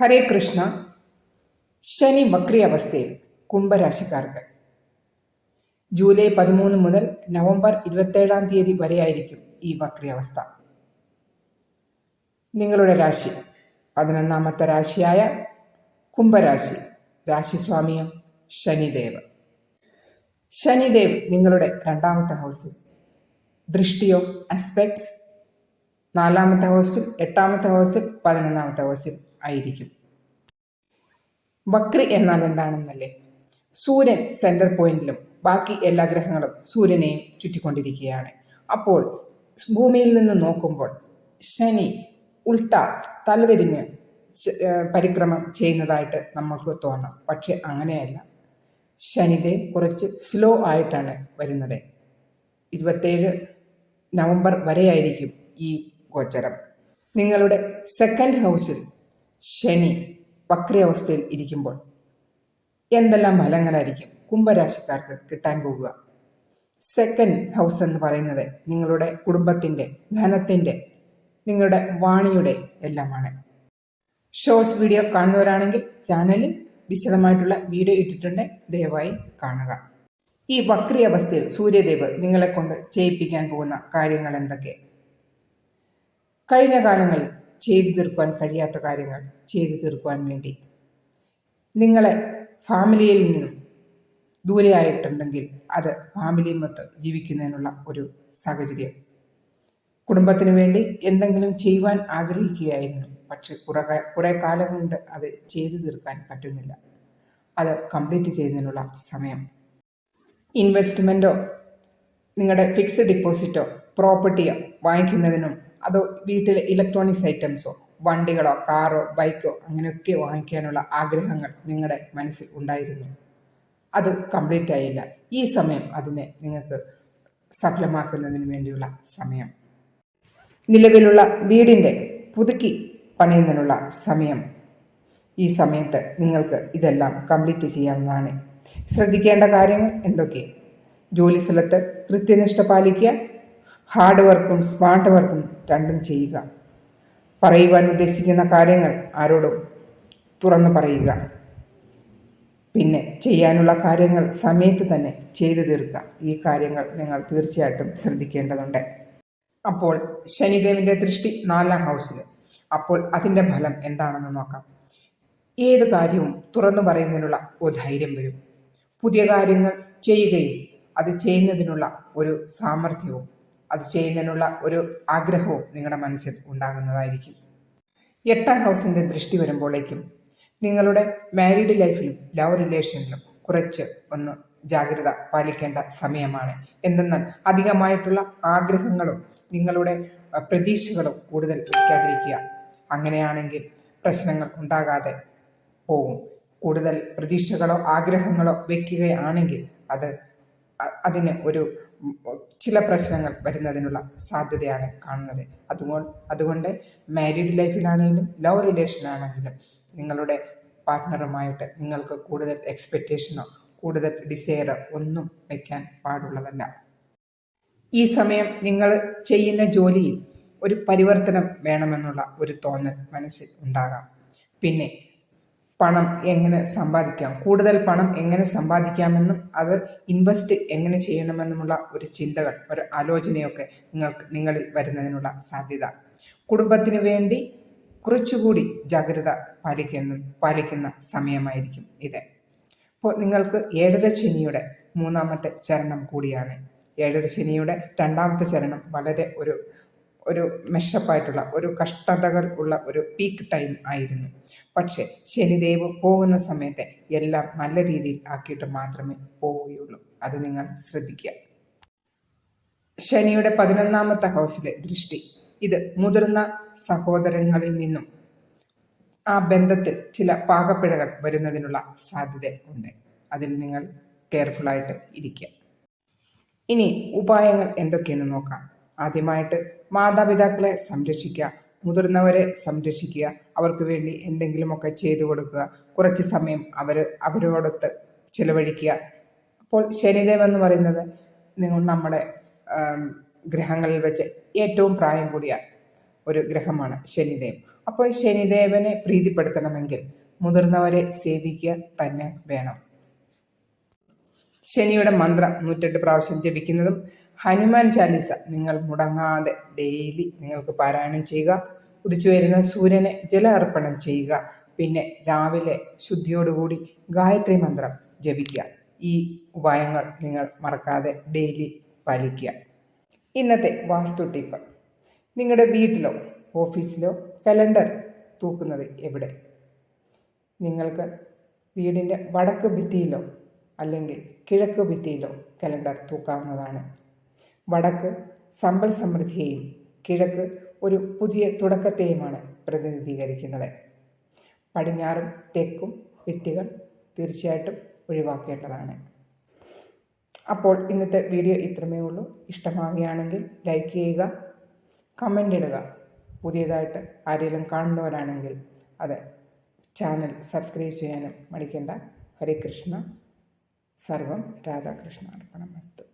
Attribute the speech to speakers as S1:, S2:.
S1: ഹരേ കൃഷ്ണ. ശനി വക്രി അവസ്ഥയിൽ കുംഭരാശിക്കാർക്ക്. ജൂലൈ പതിമൂന്ന് മുതൽ നവംബർ ഇരുപത്തേഴാം തീയതി വരെയായിരിക്കും ഈ വക്രി അവസ്ഥ നിങ്ങളുടെ രാശി പതിനൊന്നാമത്തെ രാശിയായ കുംഭരാശി രാശിസ്വാമിയും ശനിദേവ്. ശനിദേവ് നിങ്ങളുടെ രണ്ടാമത്തെ ഹൗസിൽ ദൃഷ്ടിയോ അസ്പെക്ട്സ് നാലാമത്തെ ഹൗസിൽ എട്ടാമത്തെ ഹൗസിൽ പതിനൊന്നാമത്തെ ഹൗസിൽ ആയിരിക്കും. വക്രി എന്നാൽ എന്താണെന്നല്ലേ? സൂര്യൻ സെന്റർ പോയിന്റിലും ബാക്കി എല്ലാ ഗ്രഹങ്ങളും സൂര്യനെയും ചുറ്റിക്കൊണ്ടിരിക്കുകയാണ്. അപ്പോൾ ഭൂമിയിൽ നിന്ന് നോക്കുമ്പോൾ ശനി ഉൾട്ട തലതിരിഞ്ഞ് പരിക്രമം ചെയ്യുന്നതായിട്ട് നമ്മൾക്ക് തോന്നാം. പക്ഷെ അങ്ങനെയല്ല. ശനിദേവ് കുറച്ച് സ്ലോ ആയിട്ടാണ് വരുന്നത്. ഇരുപത്തേഴ് നവംബർ വരെയായിരിക്കും ഈ ഗോചരം. നിങ്ങളുടെ സെക്കൻഡ് ഹൗസിൽ ശനി വക്രയവസ്ഥയിൽ ഇരിക്കുമ്പോൾ എന്തെല്ലാം ഫലങ്ങളായിരിക്കും കുംഭരാശിക്കാർക്ക് കിട്ടാൻ പോകുക? സെക്കൻഡ് ഹൗസ് എന്ന് പറയുന്നത് നിങ്ങളുടെ കുടുംബത്തിന്റെ ധനത്തിന്റെ നിങ്ങളുടെ വാണിയുടെ എല്ലാമാണ്. ഷോർട്സ് വീഡിയോ കാണുന്നവരാണെങ്കിൽ ചാനലിൽ വിശദമായിട്ടുള്ള വീഡിയോ ഇട്ടിട്ടുണ്ട്. ദയവായി കാണുക. ഈ വക്രി അവസ്ഥയിൽ സൂര്യദേവ് നിങ്ങളെ കൊണ്ട് ചെയ്യിപ്പിക്കാൻ പോകുന്ന കാര്യങ്ങൾ എന്തൊക്കെ? കഴിഞ്ഞ കാലങ്ങളിൽ ചെയ്തു തീർക്കുവാൻ കഴിയാത്ത കാര്യങ്ങൾ ചെയ്തു തീർക്കുവാൻ വേണ്ടി. നിങ്ങളെ ഫാമിലിയിൽ നിന്നും ദൂരെയായിട്ടുണ്ടെങ്കിൽ അത് ഫാമിലിയുമൊത്ത് ജീവിക്കുന്നതിനുള്ള ഒരു സാഹചര്യം. കുടുംബത്തിന് വേണ്ടി എന്തെങ്കിലും ചെയ്യുവാൻ ആഗ്രഹിക്കുകയായിരുന്നു. പക്ഷെ കുറെ കുറേ കാലം കൊണ്ട് അത് ചെയ്തു തീർക്കാൻ പറ്റുന്നില്ല. അത് കംപ്ലീറ്റ് ചെയ്യുന്നതിനുള്ള സമയം. ഇൻവെസ്റ്റ്മെന്റോ നിങ്ങളുടെ ഫിക്സ്ഡ് ഡിപ്പോസിറ്റോ പ്രോപ്പർട്ടിയോ വാങ്ങിക്കുന്നതിനും അതോ വീട്ടിലെ ഇലക്ട്രോണിക്സ് ഐറ്റംസോ വണ്ടികളോ കാറോ ബൈക്കോ അങ്ങനെയൊക്കെ വാങ്ങിക്കാനുള്ള ആഗ്രഹങ്ങൾ നിങ്ങളുടെ മനസ്സിൽ ഉണ്ടായിരുന്നു. അത് കംപ്ലീറ്റ് ആയില്ല. ഈ സമയം അതിനെ നിങ്ങൾക്ക് സഫലമാക്കുന്നതിന് വേണ്ടിയുള്ള സമയം. നിലവിലുള്ള വീടിന്റെ പുതുക്കി പണിയുന്നതിനുള്ള സമയം. ഈ സമയത്ത് നിങ്ങൾക്ക് ഇതെല്ലാം കംപ്ലീറ്റ് ചെയ്യാവുന്നതാണ്. ശ്രദ്ധിക്കേണ്ട കാര്യങ്ങൾ എന്തൊക്കെ? ജോലി സ്ഥലത്ത് കൃത്യനിഷ്ഠ പാലിക്കുക ഹാർഡ് വർക്കും സ്മാർട്ട് വർക്കും രണ്ടും ചെയ്യുക. പറയുവാൻ ഉദ്ദേശിക്കുന്ന കാര്യങ്ങൾ ആരോടും തുറന്നു പറയുക. പിന്നെ ചെയ്യാനുള്ള കാര്യങ്ങൾ സമയത്ത് തന്നെ ചെയ്തു തീർക്കുക. ഈ കാര്യങ്ങൾ നിങ്ങൾ തീർച്ചയായിട്ടും ശ്രദ്ധിക്കേണ്ടതുണ്ട്. അപ്പോൾ ശനിദേവിന്റെ ദൃഷ്ടി നാലാം ഹൗസിൽ അപ്പോൾ അതിന്റെ ഫലം എന്താണെന്ന് നോക്കാം. ഏത് കാര്യവും തുറന്നു പറയുന്നതിനുള്ള ഒരു ധൈര്യം വരും. പുതിയ കാര്യങ്ങൾ ചെയ്യുകയും അത് ചെയ്യുന്നതിനുള്ള ഒരു സാമർഥ്യവും അത് ചെയ്യുന്നതിനുള്ള ഒരു ആഗ്രഹവും നിങ്ങളുടെ മനസ്സിൽ ഉണ്ടാകുന്നതായിരിക്കും. എട്ടാം ഹൗസിന്റെ ദൃഷ്ടി വരുമ്പോഴേക്കും നിങ്ങളുടെ മാരീഡ് ലൈഫിലും ലവ് റിലേഷനിലും കുറച്ച് ഒന്ന് ജാഗ്രത പാലിക്കേണ്ട സമയമാണ്. എന്തെന്നാൽ അധികമായിട്ടുള്ള ആഗ്രഹങ്ങളും നിങ്ങളുടെ പ്രതീക്ഷകളും കൂടുതൽ വയ്ക്കാതിരിക്കുക അങ്ങനെയാണെങ്കിൽ പ്രശ്നങ്ങൾ ഉണ്ടാകാതെ പോകും കൂടുതൽ പ്രതീക്ഷകളോ ആഗ്രഹങ്ങളോ വയ്ക്കുകയാണെങ്കിൽ അത് അതിന് ഒരു ചില പ്രശ്നങ്ങൾ വരുന്നതിനുള്ള സാധ്യതയാണ് കാണുന്നത്. അതുകൊണ്ട് അതുകൊണ്ട് മാരീഡ് ലൈഫിലാണെങ്കിലും ലവ് റിലേഷനാണെങ്കിലും നിങ്ങളുടെ പാർട്ട്ണറുമായിട്ട് നിങ്ങൾക്ക് കൂടുതൽ എക്സ്പെക്റ്റേഷനോ കൂടുതൽ ഡിസയറോ ഒന്നും വയ്ക്കാൻ പാടുള്ളതല്ല. ഈ സമയം നിങ്ങൾ ചെയ്യുന്ന ജോലിയിൽ ഒരു പരിവർത്തനം വേണമെന്നുള്ള ഒരു തോന്നൽ മനസ്സിൽ ഉണ്ടാകാം. പിന്നെ പണം എങ്ങനെ സമ്പാദിക്കാം? കൂടുതൽ പണം എങ്ങനെ സമ്പാദിക്കാമെന്നും അത് ഇൻവെസ്റ്റ് എങ്ങനെ ചെയ്യണമെന്നുമുള്ള ഒരു ചിന്തകൾ ഒരു ആലോചനയൊക്കെ നിങ്ങൾക്ക് നിങ്ങളിൽ വരുന്നതിനുള്ള സാധ്യത. കുടുംബത്തിന് വേണ്ടി കുറച്ചുകൂടി ജാഗ്രത പാലിക്കുന്ന പാലിക്കുന്ന സമയമായിരിക്കും ഇത്. അപ്പോൾ നിങ്ങൾക്ക് ഏഴര ശനിയുടെ മൂന്നാമത്തെ ചരണം കൂടിയാണ്. ഏഴര ശനിയുടെ രണ്ടാമത്തെ ചരണം വളരെ ഒരു ഒരു മെഷപ്പായിട്ടുള്ള ഒരു കഷ്ടതകൾ ഉള്ള ഒരു പീക്ക് ടൈം ആയിരുന്നു. പക്ഷേ ശനിദേവ് പോകുന്ന സമയത്തെ എല്ലാം നല്ല രീതിയിൽ ആക്കിയിട്ട് മാത്രമേ പോവുകയുള്ളൂ. അത് നിങ്ങൾ ശ്രദ്ധിക്കുക. ശനിയുടെ പതിനൊന്നാമത്തെ ഹൗസിലെ ദൃഷ്ടി. ഇത് മുതിർന്ന സഹോദരങ്ങളിൽ നിന്നും ആ ബന്ധത്തിൽ ചില പാകപ്പിഴകൾ വരുന്നതിനുള്ള സാധ്യത ഉണ്ട്. അതിൽ നിങ്ങൾ കെയർഫുള്ളായിട്ട് ഇരിക്കുക. ഇനി ഉപായങ്ങൾ എന്തൊക്കെയെന്ന് നോക്കാം. ആദ്യമായിട്ട് മാതാപിതാക്കളെ സംരക്ഷിക്കുക മുതിർന്നവരെ സംരക്ഷിക്കുക അവർക്ക് വേണ്ടി എന്തെങ്കിലുമൊക്കെ ചെയ്തു കൊടുക്കുക കുറച്ച് സമയം അവർ അവരോടൊത്ത് ചിലവഴിക്കുക. അപ്പോൾ ശനിദേവ് എന്ന് പറയുന്നത് നിങ്ങൾ നമ്മുടെ ഗ്രഹങ്ങളിൽ വെച്ച് ഏറ്റവും പ്രായം കൂടിയ ഒരു ഗ്രഹമാണ് ശനിദേവ് അപ്പോൾ ശനിദേവനെ പ്രീതിപ്പെടുത്തണമെങ്കിൽ മുതിർന്നവരെ സേവിക്കുക തന്നെ വേണം. ശനിയുടെ മന്ത്രം നൂറ്റെട്ട് പ്രാവശ്യം ജപിക്കുന്നതും ഹനുമാൻ ചാലിസ. നിങ്ങൾ മുടങ്ങാതെ ഡെയിലി നിങ്ങൾക്ക് പാരായണം ചെയ്യുക. ഉദിച്ചു വരുന്ന സൂര്യനെ ജല അർപ്പണം ചെയ്യുക. പിന്നെ രാവിലെ ശുദ്ധിയോടുകൂടി ഗായത്രി മന്ത്രം ജപിക്കുക. ഈ ഉപായങ്ങൾ നിങ്ങൾ മറക്കാതെ ഡെയിലി പാലിക്കുക. ഇന്നത്തെ വാസ്തു ടിപ്പ്. നിങ്ങളുടെ വീട്ടിലോ ഓഫീസിലോ കലണ്ടർ തൂക്കുന്നത് എവിടെ? നിങ്ങൾക്ക് വീടിന്റെ വടക്ക് ഭിത്തിയിലോ അല്ലെങ്കിൽ കിഴക്ക് ഭിത്തിയിലോ കലണ്ടർ തൂക്കാവുന്നതാണ്. വടക്ക് സമ്പൽ സമൃദ്ധിയെയും കിഴക്ക് ഒരു പുതിയ തുടക്കത്തെയുമാണ് പ്രതിനിധീകരിക്കുന്നത്. പടിഞ്ഞാറും തെക്കും വിത്തുകൾ തീർച്ചയായിട്ടും ഒഴിവാക്കേണ്ടതാണ്. അപ്പോൾ ഇന്നത്തെ വീഡിയോ ഇത്രമേ ഉള്ളൂ. ഇഷ്ടമാകുകയാണെങ്കിൽ ലൈക്ക് ചെയ്യുക കമന്റ് ഇടുക. പുതിയതായിട്ട് ആരെങ്കിലും കാണുന്നവരാണെങ്കിൽ അത് ചാനൽ സബ്സ്ക്രൈബ് ചെയ്യാനും മടിക്കേണ്ട. ഹരേ കൃഷ്ണ. സർവം രാധാകൃഷ്ണ അർപ്പണമസ്തു.